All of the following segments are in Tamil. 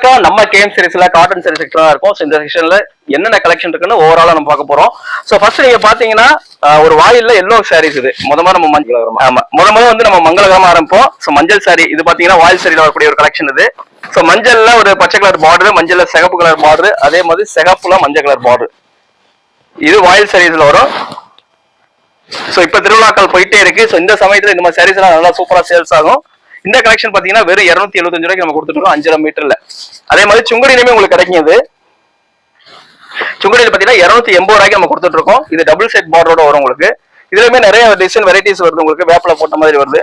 ஃபுல்லாக்கா நம்ம கேம் சீரிஸ்ல காட்டன் சரி செக்ஷன் இருக்கும். ஸோ இந்த செக்ஷன்ல என்னென்ன கலெக்ஷன் இருக்குன்னு ஓவராலா நம்ம பார்க்க போறோம். ஸோ ஃபர்ஸ்ட் நீங்க பாத்தீங்கன்னா ஒரு வாயில்ல எல்லோ சாரீஸ் இது. முத முத நம்ம மஞ்சள் ஆமா. முத முத வந்து நம்ம மங்களகரமா ஆரம்பிப்போம். ஸோ மஞ்சள் சாரி இது பாத்தீங்கன்னா வாயில் சாரியில வரக்கூடிய ஒரு கலெக்ஷன் இது. ஸோ மஞ்சள்ல ஒரு பச்சை கலர் பார்டர் மஞ்சள்ல சிகப்பு கலர் பார்டர் அதே மாதிரி சிகப்புல மஞ்சள் கலர் பார்டர் இது வாயில் சாரீஸ்ல வரும். ஸோ இப்போ திருவிழாக்கள் போயிட்டே இருக்கு. ஸோ இந்த சமயத்துல இந்த மாதிரி சாரீஸ் எல்லாம் நல்லா சூப்பரா சேல்ஸ் ஆகும். இந்த கலெக்ஷன் பாத்தீங்கன்னா வெறும் இருநூத்தி எழுபத்தஞ்சு ரூபாய்க்கு நம்ம கொடுத்துருக்கோம் அஞ்சரை மீட்டர்ல அதே மாதிரி சுங்கடினுமே உங்களுக்கு கிடைக்கிது. சுங்கடியில் பாத்தீங்கன்னா இருநூத்தி எண்பது ரூபாய்க்கு நம்ம கொடுத்துட்டு இருக்கோம். இது டபுள் செட் பார்டரோட வரும் உங்களுக்கு. இதுலயுமே நிறைய டிசைன் வெரைட்டிஸ் வருது உங்களுக்கு. வேப்பில போட்ட மாதிரி வருது.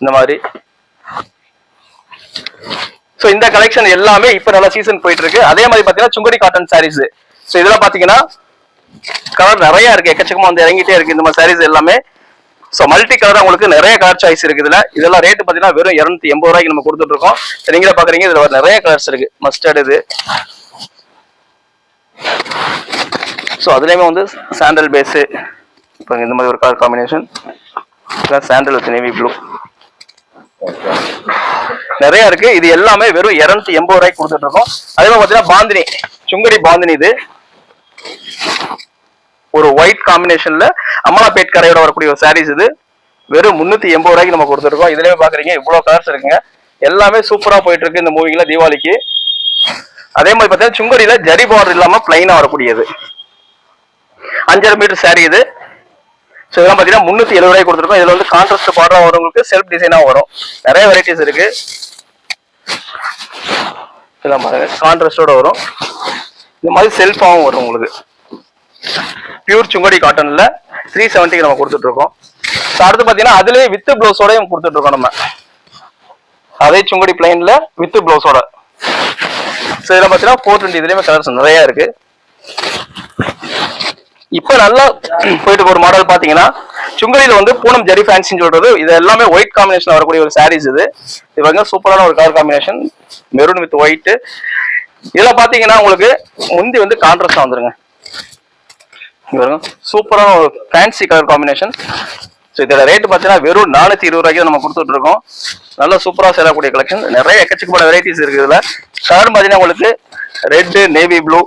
இந்த மாதிரி. ஸோ இந்த கலெக்ஷன் எல்லாமே இப்போ நல்லா சீசன் போயிட்டு இருக்கு. அதே மாதிரி பாத்தீங்கன்னா சுங்கடி காட்டன் சாரீஸ் ஸோ இதெல்லாம் பாத்தீங்கன்னா கலர் நிறைய இருக்கு. எக்கச்சக்கமா வந்து இறங்கிட்டே இருக்கு. இந்த மாதிரி சாரீஸ் எல்லாமே. ஸோ மல்டி கலர் உங்களுக்கு நிறைய கலர் சாய்ஸ் இருக்கு இதுல. இதெல்லாம் ரேட் பாத்தீங்கன்னா வெறும் இருநூத்தி எண்பது ரூபாய்க்கு நம்ம கொடுத்துட்டு இருக்கோம். நீங்களே பாக்குறீங்க இதுல நிறைய கலர்ஸ் இருக்கு. மஸ்டர்ட் இது. ஸோ அதுலயுமே வந்து சாண்டல் பேஸு இப்போ இந்த மாதிரி ஒரு colour combination sandal with navy blue நிறைய இருக்கு. இது எல்லாமே வெறும் இருநூத்தி எண்பது ரூபாய்க்கு கொடுத்துட்டு இருக்கோம். அதே மாதிரி பாத்தீங்கன்னா பாந்தினி சுங்கடி பாந்தினி இது. ஒரு ஒயிட் காம்பினேஷன்ல அமலாபேட் கரையோட வரக்கூடிய ஒரு சாரீஸ் இது. வெறும் முன்னூத்தி எண்பது ரூபாய்க்கு நம்ம கொடுத்துருக்கோம். இதுலயே பாக்குறீங்க இவ்வளவு கலர்ஸ் இருக்குங்க. எல்லாமே சூப்பரா போயிட்டு இருக்கு இந்த மூவிங்ல தீபாவளிக்கு. அதே மாதிரி பார்த்தீங்கன்னா சுங்கடியில ஜரி பார்டர் இல்லாம பிளைனா வரக்கூடியது. அஞ்சரை மீட்டர் சாரி இது. ஸோ இதெல்லாம் பார்த்தீங்கன்னா முந்நூற்றி எழுபது ரூபாய் கொடுத்துருக்கோம். இதில் வந்து கான்ட்ராஸ்ட் பார்டராக வரவங்களுக்கு செல்ஃப் டிசைனாக வரும். நிறைய வெரைட்டிஸ் இருக்கு. இதெல்லாம் பாருங்க கான்ட்ராஸ்டோட வரும். இந்த மாதிரி செல்ஃபாகவும் வரும் உங்களுக்கு. பியூர் சுங்கடி காட்டன்ல த்ரீ செவன்ட்டிக்கு நம்ம கொடுத்துட்டு இருக்கோம் அடுத்து பார்த்தீங்கன்னா அதுலயே வித் ப்ளவுஸோடயும் கொடுத்துட்டு இருக்கோம் நம்ம. அதே சுங்கடி பிளைன்ல வித் ப்ளவுஸோட ஸோ இதில் பார்த்தீங்கன்னா ஃபோர் டுவெண்ட்டி இதுலேயுமே கலர்ஸ் நிறைய இருக்கு. இப்போ நல்லா போயிட்டு ஒரு மாடல் பாத்தீங்கன்னா சுங்கலியில வந்து பூனம் ஜெரி ஃபேன்சின்னு சொல்றது இது எல்லாமே ஒயிட் காம்பினேஷன் வரக்கூடிய ஒரு சாரீஸ் இது. இது சூப்பரான ஒரு colour combination maroon with white இதுல பாத்தீங்கன்னா உங்களுக்கு முந்தி வந்து கான்ட்ராஸ்ட் வந்துருங்க. சூப்பரான ஒரு ஃபேன்சி கலர் காம்பினேஷன் ஸோ இதோட ரேட் பார்த்தீங்கன்னா வெறும் நானூத்தி இருபது ரூபாய்க்கு நம்ம கொடுத்துட்டு இருக்கோம். நல்லா சூப்பரா செல்லக்கூடிய கலெக்ஷன் நிறைய எக்கச்சக்கமான வெரைட்டிஸ் இருக்கு இதுல. கலர் பார்த்தீங்கன்னா உங்களுக்கு ரெட் நேவி ப்ளூ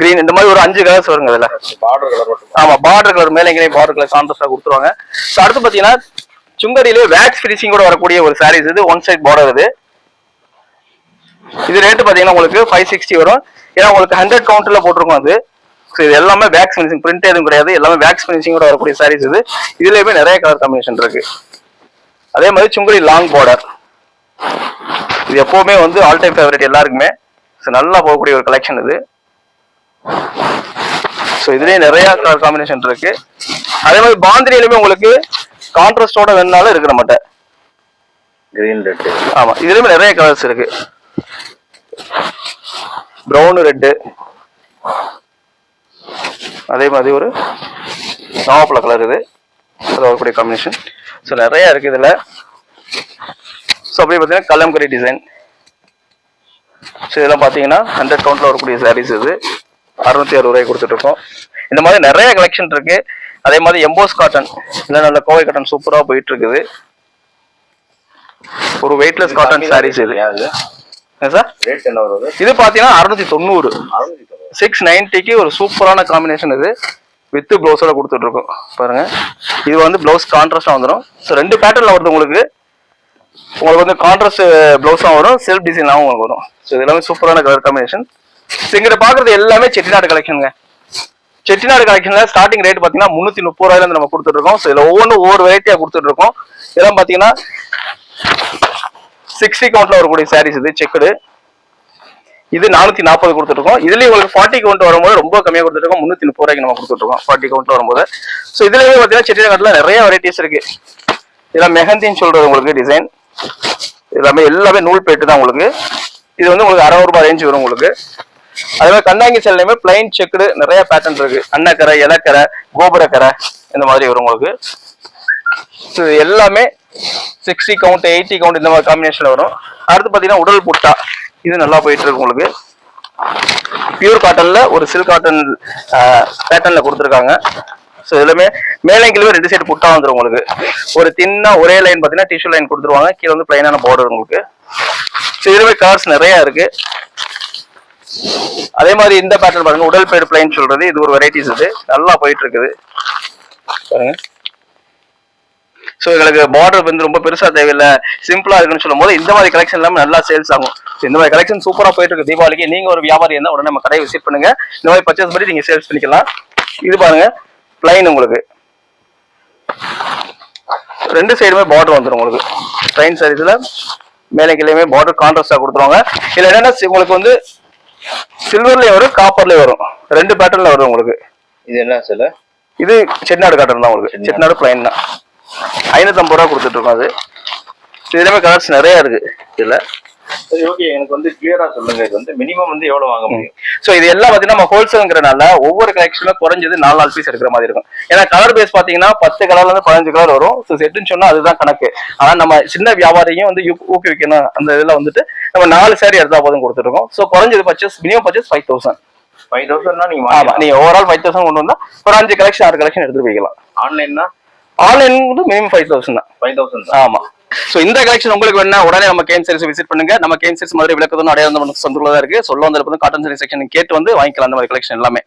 கிரீன் இந்த மாதிரி ஒரு அஞ்சு கலர்ஸ் வருங்க இதுல. பார்டர் கலர் மட்டும். ஆமா பார்டர் கலர் மேல எங்கேயும் பார்டர் கலர் கான்ட்ராஸ்டா கொடுத்துருவாங்க. ஸோ அடுத்து பாத்தீங்கன்னா சுங்கடியிலே வேக்ஸ் ஃபினிஷிங்கோட வரக்கூடிய ஒரு சாரீஸ் இது ஒன் சைட் பார்டர் இது. இது ரேட்டு பாத்தீங்கன்னா உங்களுக்கு ஃபைவ் சிக்ஸ்டி வரும். ஏன்னா உங்களுக்கு ஹண்ட்ரட் கவுண்டர்ல போட்டிருக்கோம் அது. ஸோ இது எல்லாமே வேக்ஸ் ஃபினிஷிங் பிரிண்ட் எதுவும் கிடையாது. எல்லாமே வேக்ஸ் ஃபினிஷிங்கோட வரக்கூடிய சாரீஸ் இது. இதுலயுமே நிறைய கலர் காம்பினேஷன் இருக்கு. அதே மாதிரி சுங்கடி லாங் பார்டர் இது எப்பவுமே வந்து ஆல் டைம் ஃபேவரட் எல்லாருக்குமே. ஸோ நல்லா போகக்கூடிய ஒரு கலெக்ஷன் இது. ஸோ இதுலயே நிறைய கலர் காம்பினேஷன் இருக்கு. அதே மாதிரி பாந்திரியிலுமே உங்களுக்கு கான்ட்ராஸ்டோட வேணுனாலும் இருக்கிற மாட்டேன் கிரீன் ரெட் ஆமா இதுலயுமே நிறைய கலர்ஸ் இருக்கு. ப்ரௌன் ரெட்டு அதே மாதிரி ஒரு நாவப்பழ கலர் இது. அது வரக்கூடிய காம்பினேஷன் ஸோ நிறைய இருக்கு இதுல. ஸோ அப்படியே பார்த்தீங்கன்னா கலம்கரி டிசைன் ஸோ இதெல்லாம் பார்த்தீங்கன்னா ஹண்ட்ரட் கவுண்ட்ல வரக்கூடிய சாரீஸ் இது. அறுநூத்தி அறுபது ரூபாய் கொடுத்துட்டு இருக்கோம் இந்த மாதிரி நிறைய கலெக்ஷன் இருக்கு. அதே மாதிரி எம்போஸ் காட்டன் இல்லை நல்ல கோவை காட்டன் சூப்பரா போயிட்டு இருக்குது ஒரு வெயிட்லெஸ் காட்டன் சாரீஸ் இது. சார்? ரேட் என்ன வருது இது பார்த்தீங்கன்னா அறுநூத்தி தொண்ணூறு. அறுநூத்தி தொண்ணூறு. சிக்ஸ் நைன்ட்டிக்கு ஒரு சூப்பரான காம்பினேஷன் இது வித் ப்ளவுஸோட கொடுத்துட்டு இருக்கோம் பாருங்க. இது வந்து ப்ளவுஸ் கான்ட்ராஸ்டாக வந்துடும் ஸோ ரெண்டு பேட்டர்ல வருது உங்களுக்கு. உங்களுக்கு வந்து கான்ட்ராஸ்ட் ப்ளவுஸாகவும் வரும். செல்ஃப் டிசைனாகவும் உங்களுக்கு வரும். ஸோ இது எல்லாமே சூப்பரான கலர் காம்பினேஷன் இங்கிட்ட பார்க்குறது எல்லாமே செட்டிநாடு கலெக்ஷனுங்க செட்டிநாடு கலெக்ஷன்ல ஸ்டார்டிங் ரேட் பார்த்தீங்கன்னா முந்நூற்றி முப்பது ரூபாயில நம்ம கொடுத்துட்டு இருக்கோம் ஸோ இதில் ஒவ்வொன்றும் ஒவ்வொரு வெரைட்டியாக கொடுத்துட்டு இருக்கோம் இதெல்லாம் பார்த்தீங்கன்னா சிக்ஸ்டி கவுண்ட்ல வரக்கூடிய சாரீஸ் இது செக்குடு இது நானூத்தி நாற்பது கொடுத்துருக்கோம் இதுலயே உங்களுக்கு ஃபார்ட்டி கவுண்ட் வரும்போது ரொம்ப கம்மியா கொடுத்துருக்கோம் முன்னூத்தி முப்பது ரூபாய்க்கு நம்ம கொடுத்துருக்கோம் ஃபார்ட்டி கவுண்ட் வரும்போது. ஸோ இதுலயே பார்த்தீங்கன்னா செட்டிநாட்டுல நிறைய வெரைட்டிஸ் இருக்கு. இதெல்லாம் மெஹந்தின்னு சொல்றது உங்களுக்கு டிசைன் எல்லாமே எல்லாமே நூல் பேட்டு தான் உங்களுக்கு. இது வந்து உங்களுக்கு அறுநூறு ரூபாய் ரேஞ்ச் வரும் உங்களுக்கு. அதே மாதிரி கண்டாங்கி செல்லையுமே பிளைன் செக்குடு நிறைய பேட்டர்ன் இருக்கு. அன்னக்கரை இலக்கரை கோபுரக்கரை இந்த மாதிரி வரும் உங்களுக்கு. ஸோ இது எல்லாமே சிக்ஸ்டி கவுண்ட் எயிட்டி கவுண்ட் இந்த மாதிரி காம்பினேஷன்ல வரும். அடுத்து பார்த்தீங்கன்னா உடல் புட்டா. இது நல்லா போயிட்டு இருக்கு உங்களுக்கு பியூர் காட்டன்ல ஒரு சில்க் காட்டன் பேட்டர்ன்ல கொடுத்துருக்காங்க. ஸோ இதுலமே மேலே கீழே ரெண்டு சைடு புட்டா வந்துடும் உங்களுக்கு. ஒரு தின்னா ஒரே லைன் பார்த்தீங்கன்னா டிஷ்யூ லைன் கொடுத்துருவாங்க. கீழே வந்து பிளைனான பார்டர் உங்களுக்கு. ஸோ இதுவே கலர்ஸ் நிறைய இருக்கு. அதே மாதிரி இந்த பேட்டர்ன் பாருங்க உடல் பேர் பிளைன் சொல்றது. இது ஒரு வெரைட்டிஸ் இது. நல்லா போயிட்டு இருக்குது பாருங்க. ஸோ எங்களுக்கு பார்டர் வந்து ரொம்ப பெருசாக தேவையில்லை. சிம்பிளாக இருக்குன்னு சொல்லும் போது இந்த மாதிரி கலெக்ஷன் எல்லாமே நல்லா சேல்ஸ் ஆகும். இந்த மாதிரி கலெக்ஷன் சூப்பரா போயிட்டு இருக்கு தீபாவளிக்கு. நீங்க ஒரு வியாபாரி இருந்தா உடனே நம்ம கடையை விசிட் பண்ணுங்க. இந்த மாதிரி பர்ச்சேஸ் பண்ணி நீங்க சேல்ஸ் பண்ணிக்கலாம். இது பாருங்க பிளைன் உங்களுக்கு. ரெண்டு சைடுமே பார்டர் வந்துடும் உங்களுக்கு. ட்ரெயின் சாரீஸ்ல மேலே கீழேயுமே பார்டர் கான்ட்ராஸ்டா கொடுத்துருவாங்க. இதுல என்னன்னா உங்களுக்கு வந்து சில்வர்லயும் வரும் காப்பர்லயும் வரும். ரெண்டு பேட்டர்ன்ல வரும் உங்களுக்கு. இது என்ன சில? இது செட்டிநாடு காட்டன் தான் உங்களுக்கு. செட்டிநாடு பிளைன் தான். ஐநூத்தம்பது ரூபா கொடுத்துட்டு இருக்கோம் அது. இதுலயுமே கலர்ஸ் நிறைய இருக்கு. இதுல? சரி ஓகே எனக்கு வந்து கிளியரா சொல்லுங்க. இது வந்து மினிமம் வந்து எவ்வளவு வாங்க முடியும்? சோ இது எல்லாம் பாத்தீங்கன்னா நம்ம ஹோல்சேல்ங்கிறனால ஒவ்வொரு கலெக்ஷனுமே குறைஞ்சது நாலு நாலு பீஸ் எடுக்கிற மாதிரி இருக்கும். ஏன்னா கலர் பேஸ் பாத்தீங்கன்னா பத்து கலர்ல இருந்து பதினஞ்சு கலர் வரும். ஸோ செட்டுன்னு சொன்னா அதுதான் கணக்கு. ஆனா நம்ம சின்ன வியாபாரியும் வந்து ஊக்கு- ஊக்குவிக்கணும். அந்த இதுல வந்துட்டு நம்ம நாலு சாரி எடுத்தா போதும் கொடுத்துருக்கோம் ஸோ குறைஞ்சது purchase minimum purchase five thousand five தௌசண்ட்னா நீங்க ஆமா நீங்க ஓவரால் ஃபைவ் தௌசண்ட் கொண்டு வந்தா ஒரு அஞ்சு கலெக்ஷன் ஆறு கலெக்ஷன் எடுத்துட்டு போய்க்கலாம். ஆன்லைன்னா ஆன்லைன் வந்து மினிமம் ஃபைவ் தௌசண்ட் தான். ஃபைவ் தௌசண்ட் ஆமா. சோ இந்த கலெக்ஷன் உங்களுக்கு வேணா உடனே நம்ம கேம் சீரிஸ் விசிட் பண்ணுங்க. நம்ம கேம் சீரிஸ் மாதிரி விளக்கதும் அடையாளம் சொந்தங்களா இருக்கு. சொல்ல வந்திருப்பதும் காட்டன் சரி செக்ஷன் கேட்டு வந்து வாங்கிக்கலாம். அந்த மாதிரி கலெக்ஷன் எல்லாமே.